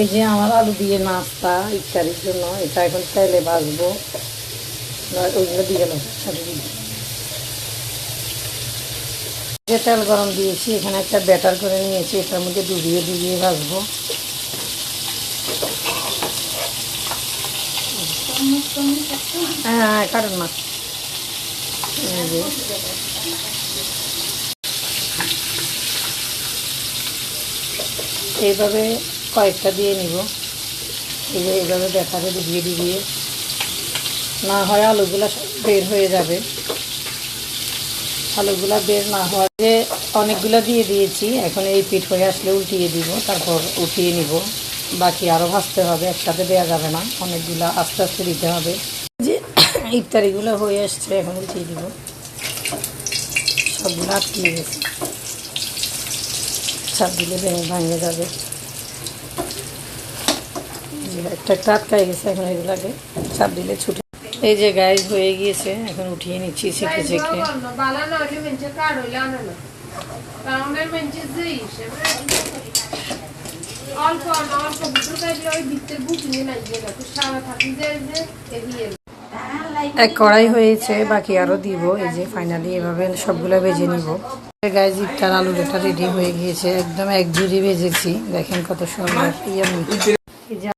এই যে আমার আলু দিয়ে নাস্তা ইফতারির জন্য, এটা এখন তেলে ভাজবো। ওইগুলো দিয়ে গেল সাথে দিয়ে যে তেল গরম দিয়েছি, এখানে একটা ব্যাটার করে নিয়েছি, এটার মধ্যে ডুবিয়ে ডুবিয়ে ভাজবো। হ্যাঁ কারণ না এইভাবে কয়েকটা দিয়ে নিব। এই যে এইভাবে ব্যাটারে ডুবিয়ে ডুবিয়ে। না হয় আলুগুলা সব বের হয়ে যাবে। আলুগুলা বের না হওয়া যে অনেকগুলো দিয়ে দিয়েছি। এখন এই পিঠ হয়ে আসলে উল্টিয়ে দিব, তারপর উঠিয়ে নিব। বাকি আরও ভাজতে হবে, একসাথে দেওয়া যাবে না। অনেকগুলো আস্তে আস্তে দিতে হবে। যে ইফতারিগুলো হয়ে আসছে, এখন উঠিয়ে দিব। সবগুলো আটকিয়ে গেছে। চাপ দিলে ভেঙে ভাঙে যাবে। যে একটা একটা আটকাই গেছে এখন এগুলাকে চাপ দিলে ছুটে। এই যে গাইজ হয়ে গিয়েছে এখন উঠিয়ে নিচ্ছি ছেঁকে ছেঁকে। এক কড়াই হয়েছে বাকি আরও দিব এই যে ফাইনালি এভাবে সবগুলো ভেজে নিব। গায়ে ইফতার আলু এটা রেডি হয়ে গিয়েছে একদম এক জুড়ি ভেজেছি দেখেন কত সুন্দর ইয়ামি।